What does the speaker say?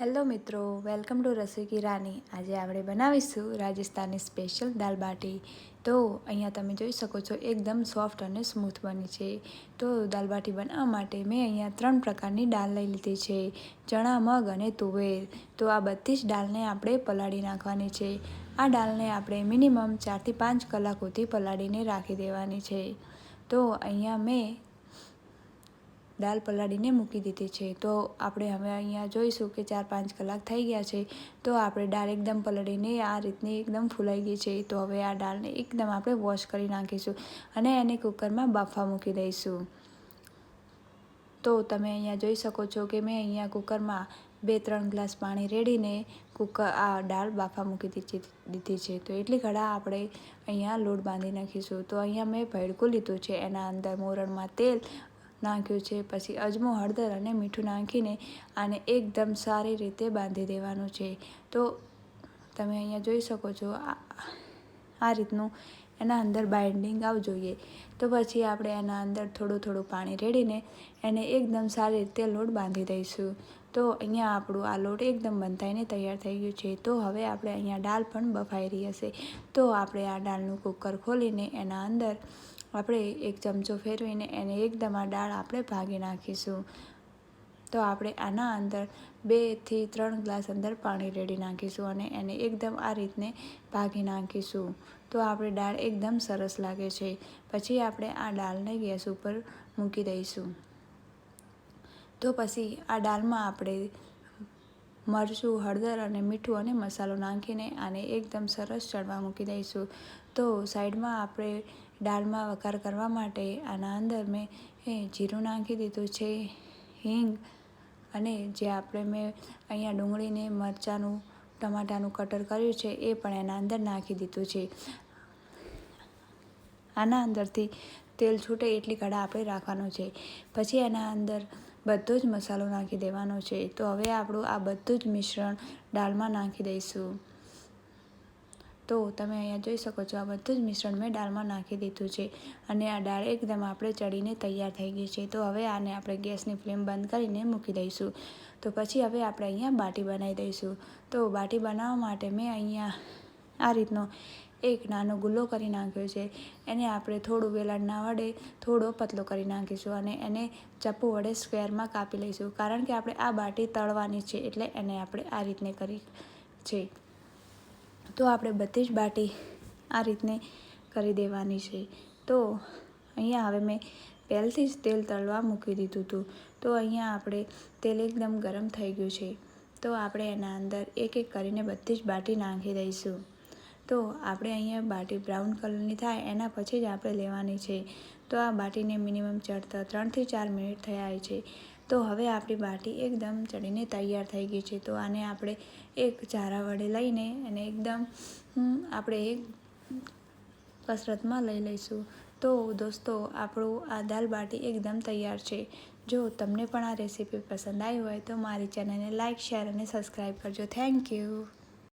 Hello મિત્રો, welcome to રસોઈ કી રાની. આજે આપણે બનાવીશું રાજસ્થાની સ્પેશિયલ દાલ બાટી. તો અહીંયા તમે જોઈ શકો છો, એકદમ સોફ્ટ અને સ્મૂથ બની છે. તો દાલ બાટી બનાવવા માટે મેં અહીંયા ત્રણ પ્રકારની દાળ લઈ લીધી છે. ચણા, મગ અને તુવેર. તો આ બધી જ દાળને આપણે પલાળી નાખવાની છે. આ દાળને આપણે મિનિમમ ચારથી પાંચ કલાક સુધી પલાળીને રાખી દેવાની છે. તો અહીંયા મેં દાળ પલાળીને મૂકી દીધી છે. તો આપણે હવે અહીંયા જોઈશું કે ચાર પાંચ કલાક થઈ ગયા છે, તો આપણે દાળ એકદમ પલાળીને આ રીતની એકદમ ફૂલાઈ ગઈ છે. તો હવે આ દાળને એકદમ આપણે વોશ કરી નાખીશું અને એને કુકરમાં બાફવા મૂકી દઈશું. તો તમે અહીંયા જોઈ શકો છો કે મેં અહીંયા કુકરમાં બે ત્રણ ગ્લાસ પાણી રેડીને કુકર આ દાળ બાફા મૂકી દીધી છે. તો એટલી ઘડા આપણે અહીંયા લોટ બાંધી નાખીશું. તો અહીંયા મેં ભડકું લીધું છે. એના અંદર મોરણમાં તેલ નાખ્યું છે. પછી અજમો, હળદર અને મીઠું નાખીને આને એકદમ સારી રીતે બાંધી દેવાનું છે. તો તમે અહીંયા જોઈ શકો છો, આ રીતનું એના અંદર બાઇન્ડિંગ આવવું જોઈએ તો પછી આપણે એના અંદર થોડું થોડું પાણી રેડીને એને એકદમ સારી રીતે લોટ બાંધી દઈશું. તો અહીંયા આપણું આ લોટ એકદમ બંધાઈને તૈયાર થઈ ગયું છે. તો હવે આપણે અહીંયા દાળ પણ બફાઈ રહી હશે. તો આપણે આ દાળનું કુકર ખોલીને એના અંદર આપણે એક ચમચો ફેરવીને એને એકદમ આ દાળ આપણે ભાગી નાખીશું. તો આપણે આના અંદર બેથી ત્રણ ગ્લાસ અંદર પાણી રેડી નાખીશું અને એને એકદમ આ રીતને ભાગી નાખીશું. તો આપણે દાળ એકદમ સરસ લાગે છે. પછી આપણે આ દાળને ગેસ ઉપર મૂકી દઈશું. તો પછી આ દાળમાં આપણે મરચું, હળદર અને મીઠું અને મસાલો નાખીને આને એકદમ સરસ ચડવા મૂકી દઈશું. તો સાઈડમાં આપણે દાળમાં વઘાર કરવા માટે આના અંદર મેં જીરું નાખી દીધું છે, હિંગ અને જે આપણે મેં અહીંયા ડુંગળીને, મરચાંનું, ટમાટાનું કટર કર્યું છે, એ પણ એના અંદર નાખી દીધું છે. આના અંદરથી તેલ છૂટે એટલી કડા આપણે રાખવાનું છે. પછી એના અંદર બધો જ મસાલો નાખી દેવાનો છે. તો હવે આપણું આ બધું જ મિશ્રણ દાળમાં નાખી દઈશું. તો તમે અહીંયા જોઈ શકો છો, આ બધું જ મિશ્રણ મેં દાળમાં નાખી દીધું છે અને આ દાળ એકદમ આપણે ચડીને તૈયાર થઈ ગઈ છે. તો હવે આને આપણે ગેસની ફ્લેમ બંધ કરીને મૂકી દઈશું. તો પછી હવે આપણે અહીંયા બાટી બનાવી દઈશું. તો બાટી બનાવવા માટે મેં અહીંયા આ રીતનો એક નાનો ગુલ્લો કરી નાખ્યો છે. એને આપણે થોડું વેલણના વડે થોડો પતલો કરી નાખીશું અને એને ચપ્પુ વડે સ્ક્વેરમાં કાપી લઈશું. કારણ કે આપણે આ બાટી તળવાની છે એટલે એને આપણે આ રીતને કરી છે. તો આપણે બધી જ બાટી આ રીતને કરી દેવાની છે. તો અહીંયા હવે મેં પહેલથી જ તેલ તળવા મૂકી દીધું હતું. તો અહીંયા આપણે તેલ એકદમ ગરમ થઈ ગયું છે. તો આપણે એના અંદર એક એક કરીને બધી જ બાટી નાખી દઈશું. તો આપણે અહીંયા બાટી બ્રાઉન કલરની થાય એના પછી જ આપણે લેવાની છે. તો આ બાટીને મિનિમમ ચડતા ત્રણથી ચાર મિનિટ થયા છે. તો હવે આપણી બાટી એકદમ ચડીને તૈયાર થઈ ગઈ છે. તો આને આપણે એક ચારા વડે લઈને અને એકદમ આપણે એક કસરતમાં લઈ લઈશું. તો દોસ્તો, આપણું આ દાલ બાટી એકદમ તૈયાર છે. જો તમને પણ આ રેસીપી પસંદ આવી હોય તો મારી ચેનલને લાઇક શેર અને સબસ્ક્રાઈબ કરજો. Thank you.